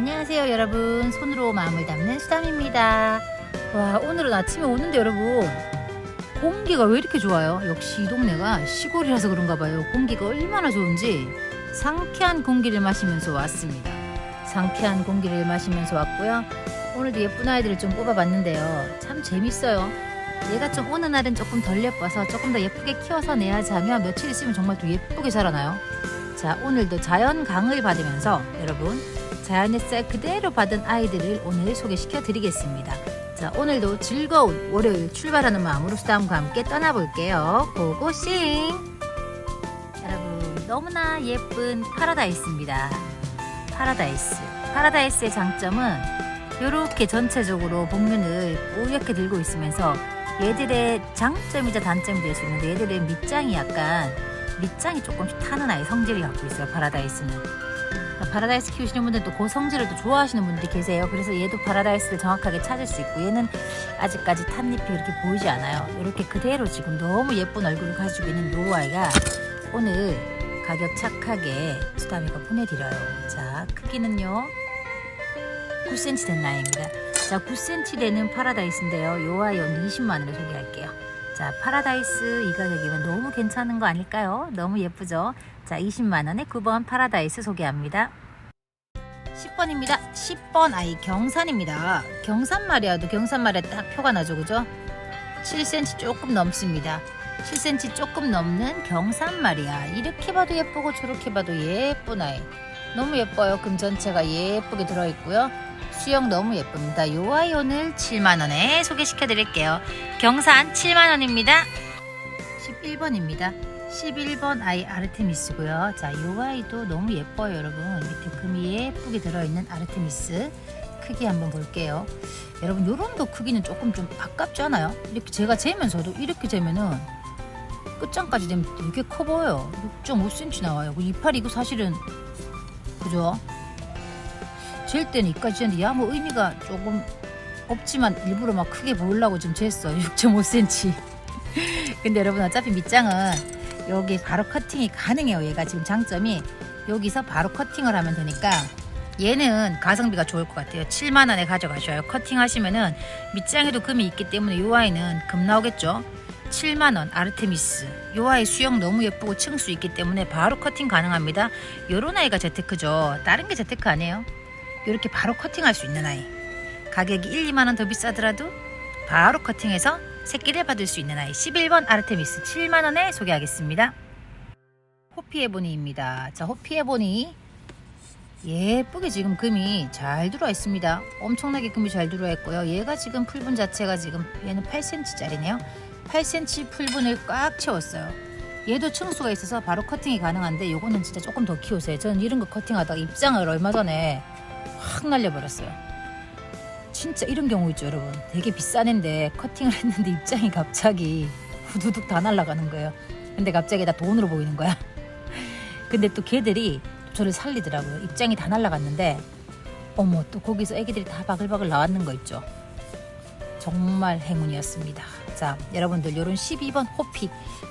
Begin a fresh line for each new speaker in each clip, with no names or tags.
안녕하세요 여러분. 손으로 마음을 담는 수담입니다. 와 오늘은 아침에 오는데 여러분 공기가 왜 이렇게 좋아요? 역시 이 동네가 시골이라서 그런가 봐요. 공기가 얼마나 좋은지 상쾌한 공기를 마시면서 왔습니다. 상쾌한 공기를 마시면서 왔고요. 오늘도 예쁜 아이들을 좀 뽑아봤는데요. 참 재밌어요. 얘가 좀 어느 날은 조금 덜 예뻐서 조금 더 예쁘게 키워서 내야지 하면 며칠 있으면 정말 또 예쁘게 자라나요? 자 오늘도 자연 강을 받으면서 여러분 자연의 쌀 그대로 받은 아이들을 오늘 소개시켜 드리겠습니다. 자, 오늘도 즐거운 월요일 출발하는 마음으로 수다함과 함께 떠나볼게요. 고고싱! 여러분, 너무나 예쁜 파라다이스입니다. 파라다이스. 파라다이스의 장점은 이렇게 전체적으로 복면을 뽀얗게 들고 있으면서 얘들의 장점이자 단점이 될 수 있는데 얘들의 밑장이 약간 밑장이 조금씩 타는 아이 성질을 갖고 있어요. 파라다이스는. 파라다이스 키우시는 분들도 그 성질을 또 좋아하시는 분들이 계세요. 그래서 얘도 파라다이스를 정확하게 찾을 수 있고 얘는 아직까지 탄잎이 그렇게 보이지 않아요. 이렇게 그대로 지금 너무 예쁜 얼굴을 가지고 있는 요 아이가 오늘 가격 착하게 수다미가 보내드려요. 자 크기는요 9cm 된 나이입니다. 자 9cm 되는 파라다이스인데요. 요 아이 오늘 20만 원에 소개할게요. 자 파라다이스 이 가격이면 너무 괜찮은 거 아닐까요? 너무 예쁘죠? 자 20만원에 9번 파라다이스 소개합니다. 10번입니다. 10번 아이 경산입니다. 경산 마리아도 경산 마리아 딱 표가 나죠 그죠? 7cm 조금 넘습니다. 7cm 조금 넘는 경산 마리아. 이렇게 봐도 예쁘고 저렇게 봐도 예쁜 아이. 너무 예뻐요. 금 전체가 예쁘게 들어있고요 수영 너무 예쁩니다 요 아이 오늘 7만원에 소개시켜 드릴게요 경산 7만원입니다 11번입니다 11번 아이 아르테미스고요. 자, 이 아이도 너무 예뻐요, 여러분. 밑에 금이 예쁘게 들어있는 아르테미스. 크기 한번 볼게요. 여러분, 요런도 크기는 조금 좀 아깝지 않아요? 이렇게 제가 재면서도 이렇게 재면은 끝장까지 되면 되게 커 보여요. 6.5cm 나와요. 그 이파리 이거 사실은 그죠? 잴 때는 이까지 재는데 야, 뭐 의미가 조금 없지만 일부러 막 크게 보이려고 좀 쟀어요. 6.5cm. 근데 여러분 어차피 밑장은 여기 바로 커팅이 가능해요. 얘가 지금 장점이 여기서 바로 커팅을 하면 되니까 얘는 가성비가 좋을 것 같아요. 7만 원에 가져가셔요. 커팅하시면은 밑장에도 금이 있기 때문에 이 아이는 금 나오겠죠. 7만 원 아르테미스. 이 아이 수영 너무 예쁘고 층수 있기 때문에 바로 커팅 가능합니다. 요런 아이가 재테크죠. 다른 게 재테크 아니에요. 이렇게 바로 커팅할 수 있는 아이. 가격이 1, 2만 원 더 비싸더라도 바로 커팅해서 새끼를 받을 수 있는 아이 11번 아르테미스 7만원에 소개하겠습니다. 호피에보니입니다. 자, 호피에보니 예쁘게 지금 금이 잘 들어와 있습니다. 엄청나게 금이 잘 들어와 있고요. 얘가 지금 풀분 자체가 지금 얘는 8cm짜리네요. 8cm 풀분을 꽉 채웠어요. 얘도 층수가 있어서 바로 커팅이 가능한데 요거는 진짜 조금 더 키우세요. 저는 이런 거 커팅하다가 입장을 얼마 전에 확 날려버렸어요. 진짜 이런 경우 있죠 여러분. 되게 비싼 앤데 커팅을 했는데 입장이 갑자기 후두둑 다 날아가는 거예요. 근데 갑자기 다 돈으로 보이는 거야. 근데 또 걔들이 저를 살리더라고요. 입장이 다 날아갔는데 어머 또 거기서 애기들이 다 바글바글 나왔는 거 있죠. 정말 행운이었습니다. 자 여러분들 요런 12번 호피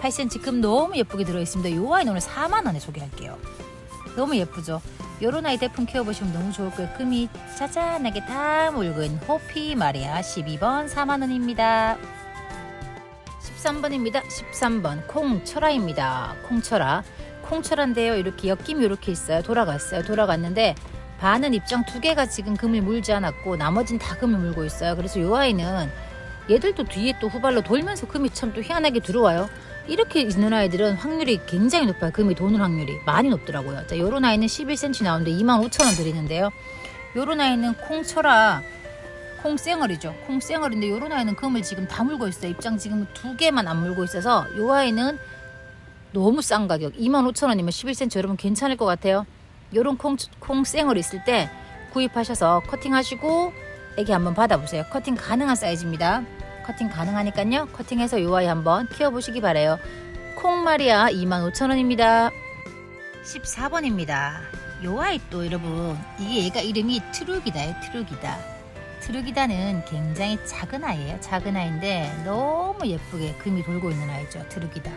8cm 금 너무 예쁘게 들어있습니다. 요 아이는 오늘 4만원에 소개할게요. 너무 예쁘죠 요런 아이 대품 키워보시면 너무 좋을 거예요. 금이 짜잔하게 다 묽은 호피 마리아 12번 4만원입니다. 13번입니다. 13번 콩철아입니다. 콩철아. 콩철아인데요. 이렇게 엮임이 이렇게 있어요. 돌아갔어요. 돌아갔는데 반은 입장 두 개가 지금 금을 물지 않았고 나머진 다 금을 물고 있어요. 그래서 요 아이는 얘들도 뒤에 또 후발로 돌면서 금이 참 또 희한하게 들어와요. 이렇게 있는 아이들은 확률이 굉장히 높아요. 금이 도는 확률이 많이 높더라고요. 자, 요런 아이는 11cm 나오는데 25,000원 드리는데요. 요런 아이는 콩철아 콩쌩얼이죠. 콩쌩얼인데 요런 아이는 금을 지금 다 물고 있어요. 입장 지금 두 개만 안 물고 있어서 요 아이는 너무 싼 가격 25,000원이면 11cm 여러분 괜찮을 것 같아요. 요런 콩, 콩쌩얼 있을 때 구입하셔서 커팅하시고 애기 한번 받아보세요. 커팅 가능한 사이즈입니다. 커팅 가능하니까요. 커팅해서 요 아이 한번 키워보시기 바래요. 콩마리아 25,000원입니다. 14번입니다. 요 아이 또 여러분 이게 얘가 이름이 트룩이다요. 트룩이다. 트룩이다는 굉장히 작은 아이예요. 작은 아이인데 너무 예쁘게 금이 돌고 있는 아이죠. 트룩이다.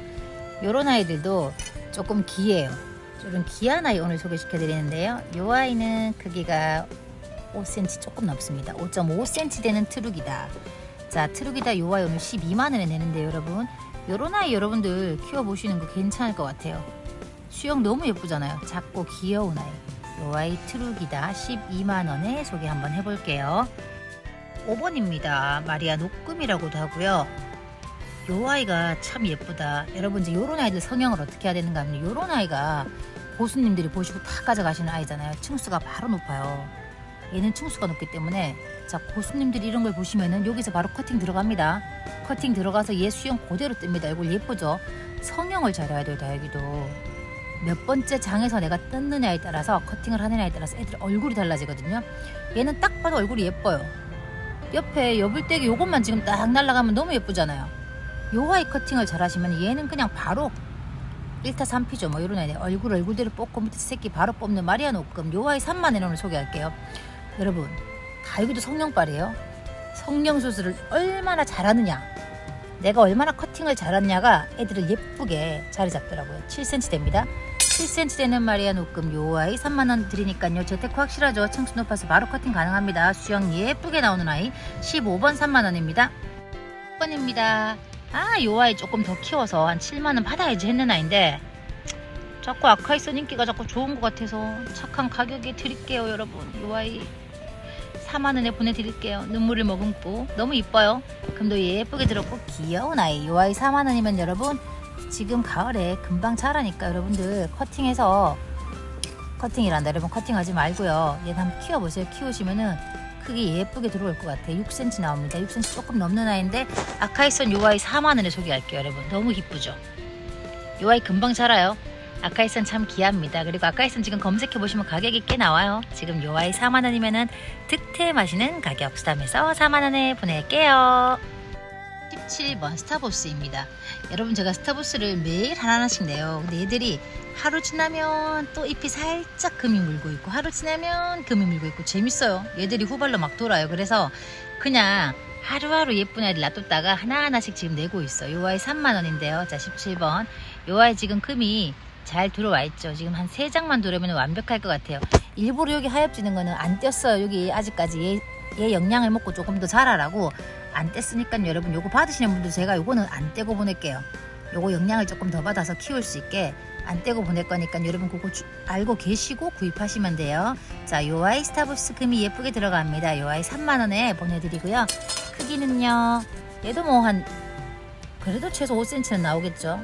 요런 아이들도 조금 귀해요. 조금 귀한 아이 오늘 소개시켜 드리는데요. 요 아이는 크기가 5cm 조금 넘습니다. 5.5cm 되는 트룩이다. 자, 트룩이다 요아이 오늘 12만 원에 내는데 여러분, 요런 아이 여러분들 키워보시는 거 괜찮을 것 같아요. 수영 너무 예쁘잖아요. 작고 귀여운 아이. 요 아이 트룩이다 12만 원에 소개 한번 해볼게요. 5번입니다. 마리아 녹금이라고도 하고요. 요 아이가 참 예쁘다. 여러분 이제 요런 아이들 성형을 어떻게 해야 되는가 하면 요런 아이가 고수님들이 보시고 다 가져가시는 아이잖아요. 층수가 바로 높아요. 얘는 층수가 높기 때문에 자 고수님들이 이런 걸 보시면은 여기서 바로 커팅 들어갑니다. 커팅 들어가서 얘 수영 그대로 뜹니다. 이걸 예쁘죠? 성형을 잘해야 돼요, 다육이도. 몇 번째 장에서 내가 뜯느냐에 따라서 커팅을 하느냐에 따라서 애들 얼굴이 달라지거든요. 얘는 딱 봐도 얼굴이 예뻐요. 옆에 여불떼기 요것만 지금 딱 날라가면 너무 예쁘잖아요. 요 아이 커팅을 잘 하시면 얘는 그냥 바로 1타 3피죠. 뭐 이런 애들 얼굴 얼굴대로 뽑고 밑에 새끼 바로 뽑는 마리아 녹금 요 아이 3만 원 오늘 소개할게요. 여러분 다 여기도 성령빨이에요. 성령 수술을 얼마나 잘하느냐 내가 얼마나 커팅을 잘하느냐가 애들을 예쁘게 자리 잡더라고요. 7cm 됩니다. 7cm 되는 마리아 녹금 요 아이 3만 원 드리니까요. 재테크 확실하죠. 층수 높아서 바로 커팅 가능합니다. 수영 예쁘게 나오는 아이 15번 3만 원입니다. 6번입니다. 아, 요 아이 조금 더 키워서 한 7만 원 받아야지 했는 아이인데 자꾸 아카이슨 인기가 자꾸 좋은 것 같아서 착한 가격에 드릴게요, 여러분. 요 아이 4만 원에 보내드릴게요. 눈물을 머금고 너무 이뻐요. 금도 예쁘게 들었고 귀여운 아이. 요 아이 4만 원이면 여러분 지금 가을에 금방 자라니까 여러분들 커팅해서 커팅이란다. 여러분 커팅하지 말고요. 얘 한번 키워보세요. 키우시면은 크게 예쁘게 들어올 것 같아요. 6cm 나옵니다. 6cm 조금 넘는 아이인데 아카이선 요 아이 4만 원에 소개할게요, 여러분. 너무 기쁘죠? 요 아이 금방 자라요. 아카이선 참 귀합니다. 그리고 아카이선 지금 검색해 보시면 가격이 꽤 나와요. 지금 요 아이 4만 원이면은 득템하시는 가격 수담해서 4만 원에 보낼게요. 17번 스타보스입니다. 여러분 제가 스타보스를 매일 하나하나씩 내요. 근데 얘들이 하루 지나면 또 잎이 살짝 금이 물고 있고 하루 지나면 금이 물고 있고 재밌어요. 얘들이 후발로 막 돌아요. 그래서 그냥 하루하루 예쁜 아이들 놔뒀다가 하나하나씩 지금 내고 있어. 요 아이 3만 원인데요. 자 17번. 요 아이 지금 금이 잘 들어와 있죠. 지금 한 세 장만 들어오면 완벽할 것 같아요. 일부러 여기 하엽지는 거는 안 뗐어요. 여기 아직까지 얘, 얘 영양을 먹고 조금 더 자라라고 안 뗐으니까 여러분 요거 받으시는 분들 제가 요거는 안 떼고 보낼게요. 요거 영양을 조금 더 받아서 키울 수 있게 안 떼고 보낼 거니까 여러분 그거 주- 알고 계시고 구입하시면 돼요. 자, 요 아이 스타벅스 금이 예쁘게 들어갑니다. 요 아이 3만 원에 보내드리고요. 크기는요. 얘도 뭐 한 그래도 최소 5cm는 나오겠죠.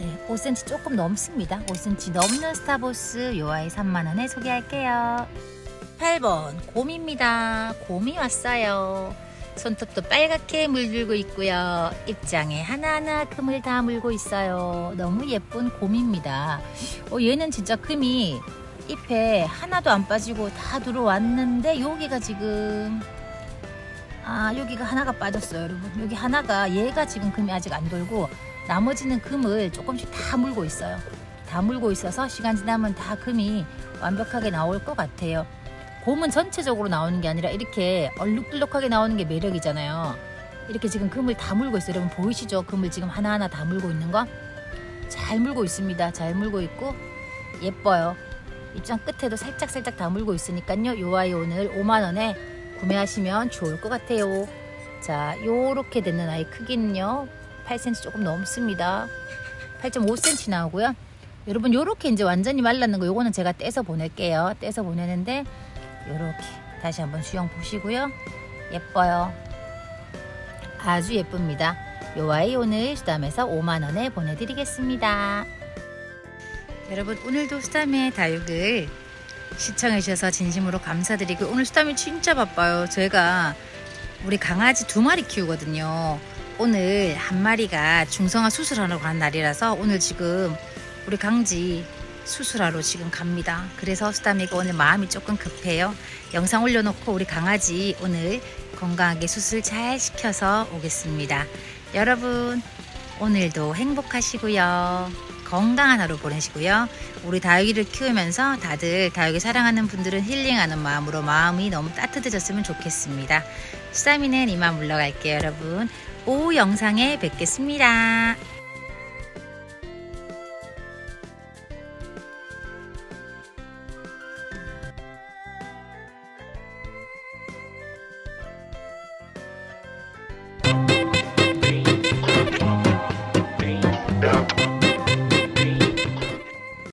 네, 5cm 조금 넘습니다. 5cm 넘는 스타벅스 요 아이 3만 원에 소개할게요. 8번 곰입니다. 곰이 왔어요. 손톱도 빨갛게 물들고 있고요. 입장에 하나하나 금을 다 물고 있어요. 너무 예쁜 곰입니다. 어, 얘는 진짜 금이 잎에 하나도 안 빠지고 다 들어왔는데 여기가 지금 아 여기가 하나가 빠졌어요 여러분 여기 하나가 얘가 지금 금이 아직 안 돌고 나머지는 금을 조금씩 다 물고 있어요 다 물고 있어서 시간 지나면 다 금이 완벽하게 나올 것 같아요 곰은 전체적으로 나오는 게 아니라 이렇게 얼룩덜룩하게 나오는 게 매력이잖아요. 이렇게 지금 금을 다 물고 있어요. 여러분 보이시죠? 금을 지금 하나하나 다 물고 있는 거? 잘 물고 있습니다. 잘 물고 있고 예뻐요. 입장 끝에도 살짝살짝 다 물고 있으니까요. 요 아이 오늘 5만 원에 구매하시면 좋을 것 같아요. 자, 요렇게 되는 아이 크기는요. 8cm 조금 넘습니다. 8.5cm 나오고요. 여러분 요렇게 이제 완전히 말랐는 거 요거는 제가 떼서 보낼게요. 떼서 보내는데 요렇게 다시 한번 수영 보시고요. 예뻐요. 아주 예쁩니다. 요 아이 오늘 수담에서 5만 원에 보내드리겠습니다. 여러분 오늘도 수담의 다육을 시청해 주셔서 진심으로 감사드리고 오늘 수담이 진짜 바빠요. 저희가 우리 강아지 두 마리 키우거든요. 오늘 한 마리가 중성화 수술하러 간 날이라서 오늘 지금 우리 강지 수술하러 지금 갑니다. 그래서 수담이가 오늘 마음이 조금 급해요. 영상 올려놓고 우리 강아지 오늘 건강하게 수술 잘 시켜서 오겠습니다. 여러분 오늘도 행복하시고요. 건강한 하루 보내시고요. 우리 다육이를 키우면서 다들 다육이 사랑하는 분들은 힐링하는 마음으로 마음이 너무 따뜻해졌으면 좋겠습니다. 수담이는 이만 물러갈게요, 여러분. 오후 영상에 뵙겠습니다.